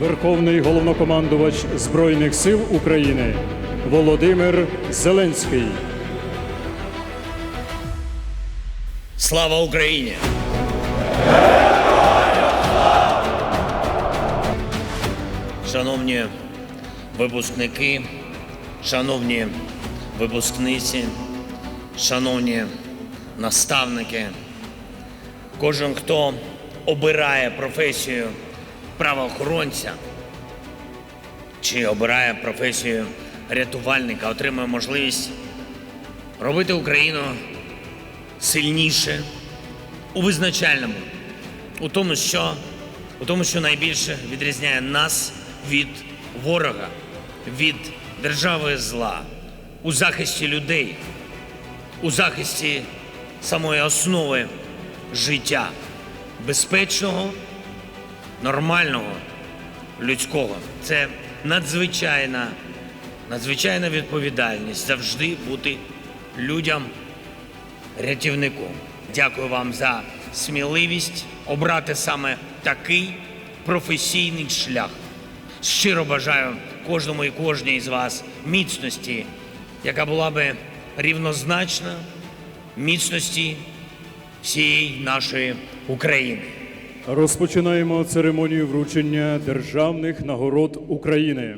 Верховний головнокомандувач Збройних сил України Володимир Зеленський. Слава Україні! Шановні випускники, шановні випускниці, шановні наставники, кожен, хто обирає професію правоохоронця чи обирає професію рятувальника, отримує можливість робити Україну сильніше у визначальному, у тому, що, у тому, що найбільше відрізняє нас від ворога, від держави зла, у захисті людей, у захисті самої основи життя, безпечного, нормального, людського. Це надзвичайна, надзвичайна відповідальність завжди бути людям рятівником. Дякую вам за сміливість обрати саме такий професійний шлях. Щиро бажаю кожному і кожній з вас міцності, яка була би рівнозначна міцності всієї нашої України. Розпочинаємо церемонію вручення державних нагород України.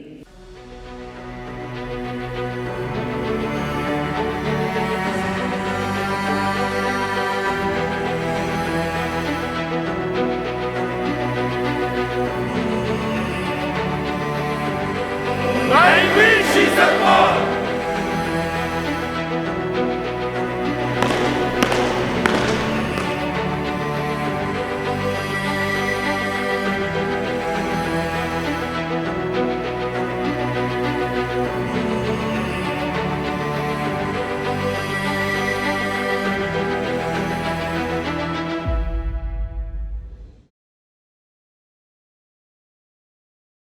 Satan.